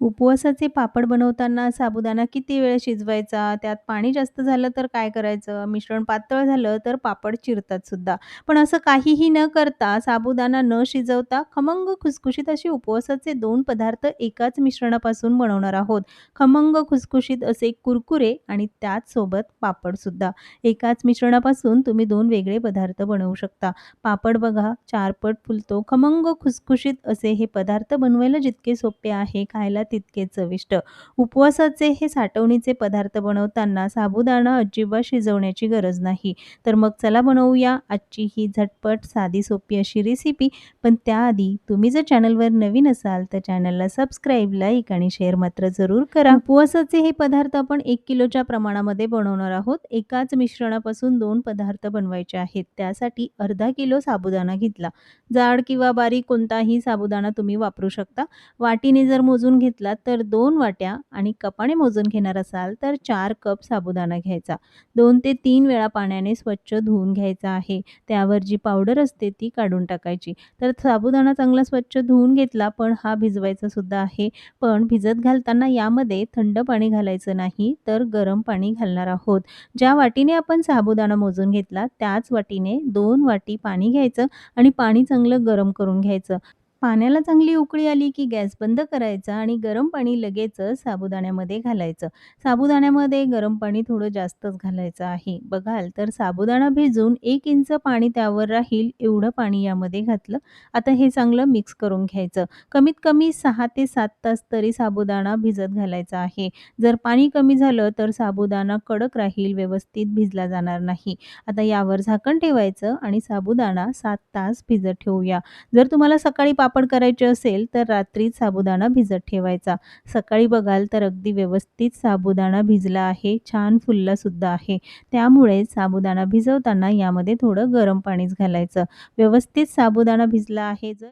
उपवासाचे पापड बनवताना साबुदाणा किती वेळ शिजवायचा? त्यात पाणी जास्त झालं तर काय करायचं? मिश्रण पातळ झालं तर पापड चिरतात सुद्धा. पण असं काहीही न करता साबुदाणा न शिजवता खमंग खुसखुशीत असे उपवासाचे दोन पदार्थ एकाच मिश्रणापासून बनवणार आहोत. खमंग खुसखुशीत असे कुरकुरे आणि त्याचसोबत पापडसुद्धा. एकाच मिश्रणापासून तुम्ही दोन वेगळे पदार्थ बनवू शकता. पापड बघा चारपट फुलतो. खमंग खुसखुशीत असे हे पदार्थ बनवायला जितके सोपे आहे, खायला तितके चविष्ट. उपवासाचे हे साठवणीचे पदार्थ बनवताना साबुदाणा अजिबात शिजवण्याची गरज नाही. तर मग चला बनवूया आजची ही झटपट, साधी, सोपी अशी रेसिपी. पण त्याआधी तुम्ही जर चॅनलवर नवीन असाल तर चॅनलला सबस्क्राईब, लाईक आणि शेअर मात्र जरूर करा. उपवासाचे हे पदार्थ आपण एक किलोच्या प्रमाणामध्ये बनवणार आहोत. एकाच मिश्रणापासून दोन पदार्थ बनवायचे आहेत. त्यासाठी अर्धा किलो साबुदाणा घेतला. जाड किंवा बारीक कोणताही साबुदाणा तुम्ही वापरू शकता. वाटीने जर मोजून घेतला तर दोन वाट्या आणि कपाने मोजून घेणार असाल तर चार कप साबुदाणा घ्यायचा. दोन ते तीन वेळा पाण्याने स्वच्छ धुवून घ्यायचा आहे. त्यावर जी पावडर असते ती काढून टाकायची. तर साबुदाणा चांगला स्वच्छ धुवून घेतला, पण हा भिजवायचा सुद्धा आहे. पण भिजत घालताना यामध्ये थंड पाणी घालायचं नाही, तर गरम पाणी घालणार आहोत. ज्या वाटीने आपण साबुदाणा मोजून घेतला त्याच वाटीने दोन वाटी पाणी घ्यायचं आणि पाणी चांगलं गरम करून घ्यायचं. पाण्याला चांगली उकळी आली की गॅस बंद करायचा आणि गरम पाणी लगेचच साबुदाण्यामध्ये घालायचं. साबुदाण्यामध्ये गरम पाणी थोडं जास्तच घालायचं आहे. बघाल तर साबुदाणा भिजून एक इंच पाणी त्यावर राहील एवढं पाणी यामध्ये घातलं. आता हे चांगलं मिक्स करून घ्यायचं. कमीत कमी सहा ते सात तास तरी साबुदाणा भिजत घालायचा आहे. जर पाणी कमी झालं तर साबुदाणा कडक राहील, व्यवस्थित भिजला जाणार नाही. आता यावर झाकण ठेवायचं आणि साबुदाणा सात तास भिजत ठेवूया. जर तुम्हाला सकाळी पापड करायचे असेल तर रात्रीच साबुदाणा भिजत ठेवायचा. सकाळी बघाल तर अगदी व्यवस्थित साबुदाणा भिजला आहे, छान फुलला सुद्धा आहे. त्यामुळे साबुदाणा भिजवताना यामध्ये थोडं गरम पाणीच घालायचं. व्यवस्थित साबुदाणा भिजला आहे जर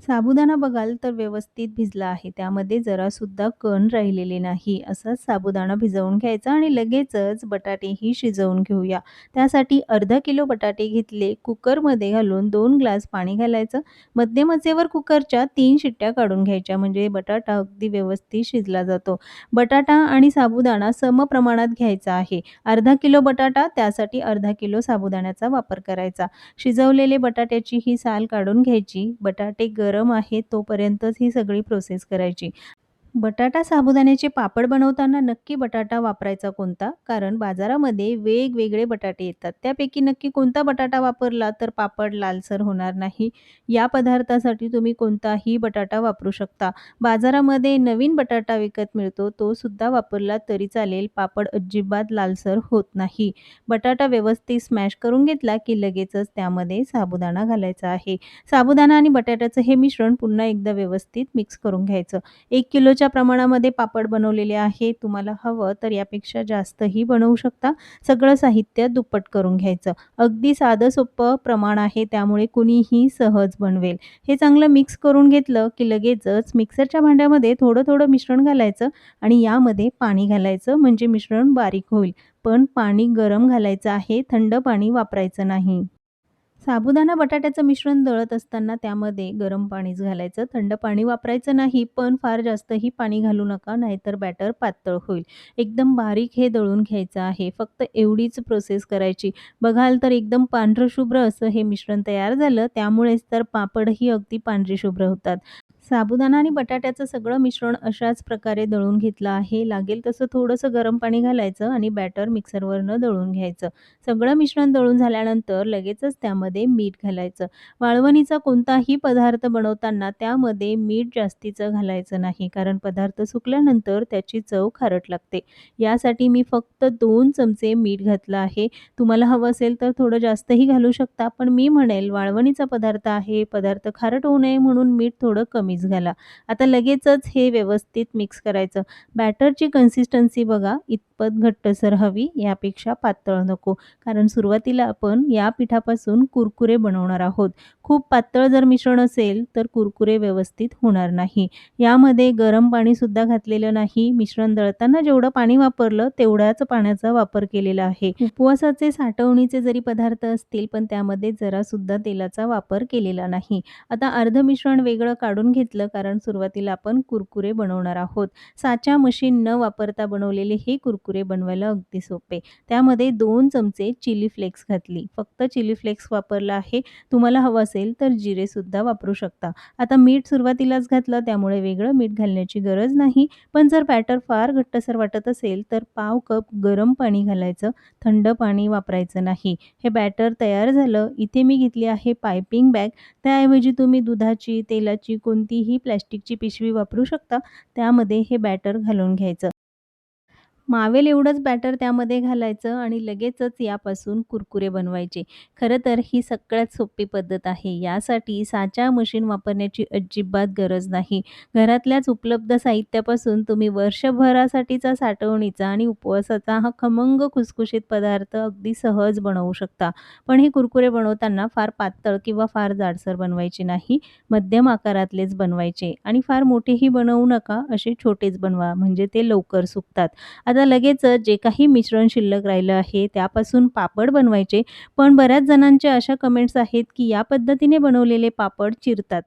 साबुदाणा बघाल तर व्यवस्थित भिजला आहे. त्यामध्ये जरासुद्धा कण राहिलेले नाही. असाच साबुदाणा भिजवून घ्यायचा आणि लगेचच बटाटेही शिजवून घेऊया. त्यासाठी अर्धा किलो बटाटे घेतले. कुकरमध्ये घालून दोन ग्लास पाणी घालायचं. मध्यम आचेवर कुकरच्या तीन शिट्ट्या काढून घ्यायच्या म्हणजे बटाटा अगदी व्यवस्थित शिजला जातो. बटाटा आणि साबुदाणा सम प्रमाणात घ्यायचा आहे. अर्धा किलो बटाटा त्यासाठी अर्धा किलो साबुदाण्याचा वापर करायचा. शिजवलेले बटाट्याची ही साल काढून घ्यायची. बटाटे गरम आहे तोपर्यंतच ही सगळी प्रोसेस करायची. बटाटा साबुदाण्याचे पापड बनवताना नक्की बटाटा वापरायचा कोणता? कारण बाजारामध्ये वेगवेगळे बटाटे येतात. त्यापैकी नक्की कोणता बटाटा वापरला तर पापड लालसर होणार नाही. या पदार्थासाठी तुम्ही कोणताही बटाटा वापरू शकता. बाजारामध्ये नवीन बटाटा विकत मिळतो, तो सुद्धा वापरला तरी चालेल. पापड अजिबात लालसर होत नाही. बटाटा व्यवस्थित स्मॅश करून घेतला की लगेचच त्यामध्ये साबुदाणा घालायचा आहे. साबुदाणा आणि बटाट्याचं हे मिश्रण पुन्हा एकदा व्यवस्थित मिक्स करून घ्यायचं. एक किलोच्या प्रमाणामध्ये पापड बनवलेले आहे. तुम्हाला हवं तर यापेक्षा जास्तही बनवू शकता. सगळं साहित्य दुप्पट करून घ्यायचं. अगदी साधं सोपं प्रमाण आहे त्यामुळे कुणीही सहज बनवेल. हे चांगलं मिक्स करून घेतलं की लगेचच मिक्सरच्या भांड्यामध्ये थोडं-थोडं मिश्रण घालायचं आणि यामध्ये पाणी घालायचं म्हणजे मिश्रण बारीक होईल. पण पाणी गरम घालायचं आहे, थंड पाणी वापरायचं नाही. साबुदाणा बटाट्याचं मिश्रण दळत असताना त्यामध्ये गरम पाणीच घालायचं. थंड पाणी वापरायचं नाही, पण फार जास्तही पाणी घालू नका नाहीतर बॅटर पातळ होईल. एकदम बारीक हे दळून घ्यायचं आहे. फक्त एवढीच प्रोसेस करायची. बघाल तर एकदम पांढरंशुभ्र असं हे मिश्रण तयार झालं. त्यामुळेच तर पापडही अगदी पांढरेशुभ्र होतात. साबुदाणा आणि बटाट्याचं सगळं मिश्रण अशाच प्रकारे दळून घेतलं आहे. लागेल तसं थोडंसं गरम पाणी घालायचं आणि बॅटर मिक्सरवरनं दळून घ्यायचं. सगळं मिश्रण दळून झाल्यानंतर लगेचच त्यामध्ये मीठ घालायचं. वाळवणीचा कोणताही पदार्थ बनवताना त्यामध्ये मीठ जास्तीचं घालायचं नाही, कारण पदार्थ सुकल्यानंतर त्याची चव खारट लागते. यासाठी मी फक्त दोन चमचे मीठ घातलं आहे. तुम्हाला हवं असेल तर थोडं जास्तही घालू शकता, पण मी म्हणेल वाळवणीचा पदार्थ आहे, पदार्थ खारट होऊ नये म्हणून मीठ थोडं कमी मीठ घाला. आता लगेचच हे व्यवस्थित मिक्स करायचं. बॅटरची कन्सिस्टन्सी बघा इतपत घट्टसर हवी, यापेक्षा पातळ नको. कारण सुरुवातीला आपण या पिठापासून कुरकुरे बनवणार आहोत. खूप पातळ जर मिश्रण असेल तर कुरकुरे व्यवस्थित होणार नाही. यामध्ये गरम पाणीसुद्धा घातलेलं नाही. मिश्रण दळताना जेवढं पाणी वापरलं तेवढ्याच पाण्याचा वापर केलेला आहे. उपवासाचे साठवणीचे जरी पदार्थ असतील, पण त्यामध्ये जरासुद्धा तेलाचा वापर केलेला नाही. आता अर्ध मिश्रण वेगळं काढून घेत घेतलं कारण सुरुवातीला आपण कुरकुरे बनवणार आहोत. साचा मशीन न वापरता बनवलेले हे कुरकुरे बनवायला अगदी सोपे. त्यामध्ये दोन चमचे चिली फ्लेक्स घातली. फक्त चिली फ्लेक्स वापरला आहे. तुम्हाला हवं असेल तर जिरेसुद्धा वापरू शकता. आता मीठ सुरुवातीलाच घातलं त्यामुळे वेगळं मीठ घालण्याची गरज नाही. पण जर बॅटर फार घट्टसर वाटत असेल तर पाव कप गरम पाणी घालायचं. थंड पाणी वापरायचं नाही. हे बॅटर तयार झालं. इथे मी घेतली आहे पायपिंग बॅग. त्याऐवजी तुम्ही दुधाची, तेलाची कोणती कोणतीही प्लॅस्टिकची पिशवी वापरू शकता. त्यामध्ये हे बॅटर घालून घ्यायचं. मावेल एवढंच बॅटर त्यामध्ये घालायचं आणि लगेचच यापासून कुरकुरे बनवायचे. खरं तर ही सगळ्यात सोपी पद्धत आहे. यासाठी साचा मशीन वापरण्याची अजिबात गरज नाही. घरातल्याच उपलब्ध साहित्यापासून तुम्ही वर्षभरासाठीचा साठवणीचा आणि उपवासाचा हा खमंग खुसखुशीत पदार्थ अगदी सहज बनवू शकता. पण हे कुरकुरे बनवताना फार पातळ किंवा फार जाडसर बनवायचे नाही. मध्यम आकारातलेच बनवायचे आणि फार मोठेही बनवू नका. असे छोटेच बनवा म्हणजे ते लवकर सुकतात. आता लगेच जे काही मिश्रण शिल्लक राहिलं आहे त्यापासून पापड बनवायचे. पण बऱ्याच जणांच्या अशा कमेंट्स आहेत की या पद्धतीने बनवलेले पापड चिरतात.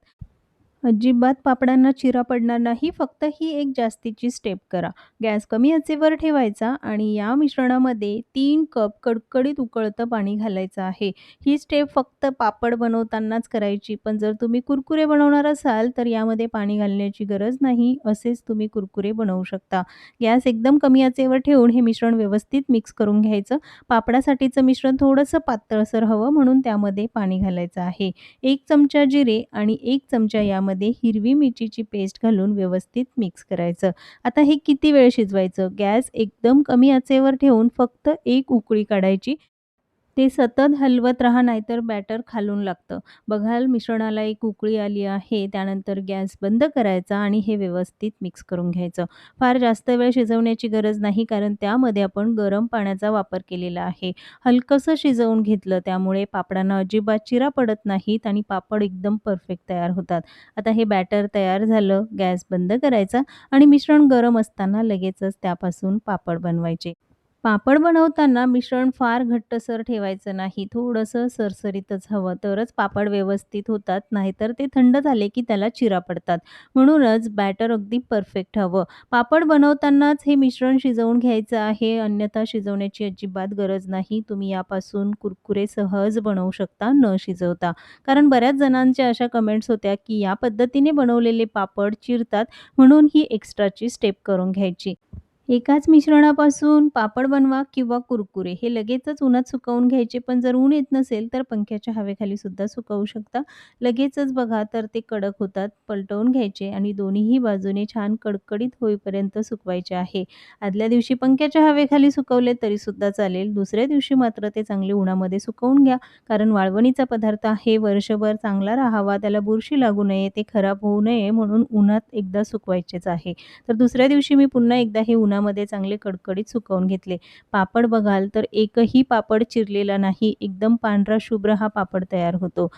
अजिबात पापडांना चिरा पडणार नाही. फक्त ही एक जास्तीची स्टेप करा. गॅस कमी आचेवर ठेवायचा आणि या मिश्रणामध्ये तीन कप कडकडीत उकळतं पाणी घालायचं आहे. ही स्टेप फक्त पापड बनवतानाच करायची. पण जर तुम्ही कुरकुरे बनवणार असाल तर यामध्ये पाणी घालण्याची गरज नाही. असेच तुम्ही कुरकुरे बनवू शकता. गॅस एकदम कमी आचेवर ठेवून हे मिश्रण व्यवस्थित मिक्स करून घ्यायचं. पापडासाठीचं मिश्रण थोडंसं पातळसर हवं म्हणून त्यामध्ये पाणी घालायचं आहे. एक चमचा जिरे आणि एक चमचा यामध्ये हिरवी मिरचीची पेस्ट घालून व्यवस्थित मिक्स करायचं. आता हे किती वेळ शिजवायचं? गॅस एकदम कमी आचेवर ठेवून फक्त एक उकळी काढायची. ते सतत हलवत राहा नाहीतर बॅटर खालून लागतं. बघाल मिश्रणाला एक उकळी आली आहे. त्यानंतर गॅस बंद करायचा आणि हे व्यवस्थित मिक्स करून घ्यायचं. फार जास्त वेळ शिजवण्याची गरज नाही कारण त्यामध्ये आपण गरम पाण्याचा वापर केलेला आहे. हलकंसं शिजवून घेतलं त्यामुळे पापडांना अजिबात चिरा पडत नाहीत आणि पापड एकदम परफेक्ट तयार होतात. आता हे बॅटर तयार झालं. गॅस बंद करायचा आणि मिश्रण गरम असताना लगेचच त्यापासून पापड बनवायचे. पापड बनवताना मिश्रण फार घट्टसर ठेवायचं नाही. थोडंसं सरसरीतच हवं तरच पापड व्यवस्थित होतात. नाहीतर ते थंड झाले की त्याला चिरा पडतात. म्हणूनच बॅटर अगदी परफेक्ट हवं. पापड बनवतानाच हे मिश्रण शिजवून घ्यायचं आहे. अन्यथा शिजवण्याची अजिबात गरज नाही. तुम्ही यापासून कुरकुरे सहज बनवू शकता न शिजवता. कारण बऱ्याच जणांच्या अशा कमेंट्स होत्या की या पद्धतीने बनवलेले पापड चिरतात म्हणून ही एक्स्ट्राची स्टेप करून घ्यायची. एकाच मिश्रणापासून पापड बनवा किंवा कुरकुरे हे लगेचच उन्हात सुकवून घ्यायचे. पण जर ऊन येत नसेल तर पंख्याच्या हवेखाली सुद्धा सुकवू शकता. लगेचच बघा तर ते कडक होतात. पलटवून घ्यायचे आणि दोन्हीही बाजूने छान कडकडीत होईपर्यंत सुकवायचे आहे. आदल्या दिवशी पंख्याच्या हवेखाली सुकवले तरीसुद्धा चालेल. दुसऱ्या दिवशी मात्र ते चांगले उन्हामध्ये सुकवून घ्या. कारण वाळवणीचा पदार्थ आहे. वर्षभर चांगला राहावा, त्याला बुरशी लागू नये, ते खराब होऊ नये म्हणून उन्हात एकदा सुकवायचेच आहे. तर दुसऱ्या दिवशी मी पुन्हा एकदा हे उन्हा तेलामध्ये चांगले कडकडीत सुकवून घेतले. पापड बघाल तर एकही पापड चिरलेला नाही. एकदम पांढरा शुभ्र हा पापड तयार होतो.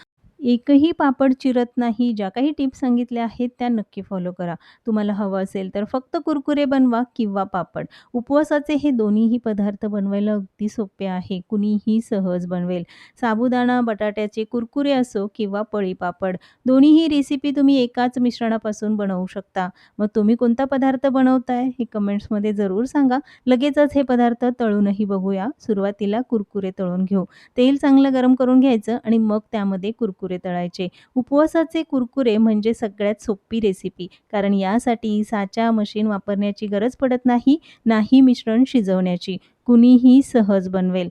एकही पापड चिरत नाही. ज्या काही टिप्स सांगितल्या आहेत त्या नक्की फॉलो करा. तुम्हाला हवं असेल तर फक्त कुरकुरे बनवा किंवा पापड. उपवासाचे हे दोन्हीही पदार्थ बनवायला अगदी सोपे आहे. कुणीही सहज बनवेल. साबुदाणा, बटाट्याचे कुरकुरे असो किंवा पळी पापड दोन्हीही रेसिपी तुम्ही एकाच मिश्रणापासून बनवू शकता. मग तुम्ही कोणता पदार्थ बनवताय हे कमेंट्समध्ये जरूर सांगा. लगेचच हे पदार्थ तळूनही बघूया. सुरुवातीला कुरकुरे तळून घेऊ. तेल चांगलं गरम करून घ्यायचं आणि मग त्यामध्ये कुरकुरे तळायचे. उपवासाचे कुरकुरे म्हणजे सगळ्यात सोपी रेसिपी. कारण यासाठी साचा मशीन वापरण्याची गरज पडत नाही. नाही मिश्रण शिजवण्याची. कुणीही सहज बनवेल.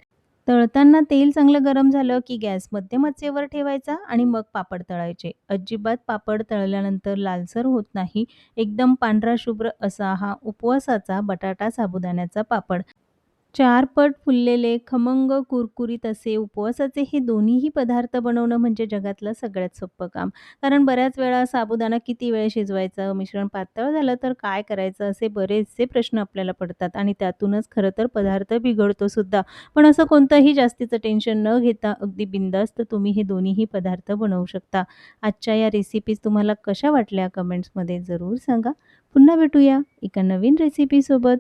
तळताना तेल चांगलं गरम झालं की गॅस मध्यम आचेवर ठेवायचा आणि मग पापड तळायचे. अजिबात पापड तळल्यानंतर लालसर होत नाही. एकदम पांढरा शुभ्र असा हा उपवासाचा बटाटा साबुदाण्याचा पापड. 4 पट फुललेले, खमंग, कुरकुरीत असे उपवासाचे हे दोन्हीही पदार्थ बनवणं म्हणजे जगातलं सगळ्यात सोपं काम. कारण बऱ्याच वेळा साबुदाणा किती वेळ शिजवायचं, मिश्रण पातळ झालं तर काय करायचं असे बरेचसे प्रश्न आपल्याला पडतात आणि त्यातूनच खरं तर पदार्थ बिघडतो सुद्धा. पण असं कोणतंही जास्तीचं टेन्शन न घेता अगदी बिंदास्त तुम्ही हे दोन्हीही पदार्थ बनवू शकता. आजच्या या रेसिपीज तुम्हाला कशा वाटल्या कमेंट्समध्ये जरूर सांगा. पुन्हा भेटूया एका नवीन रेसिपीसोबत.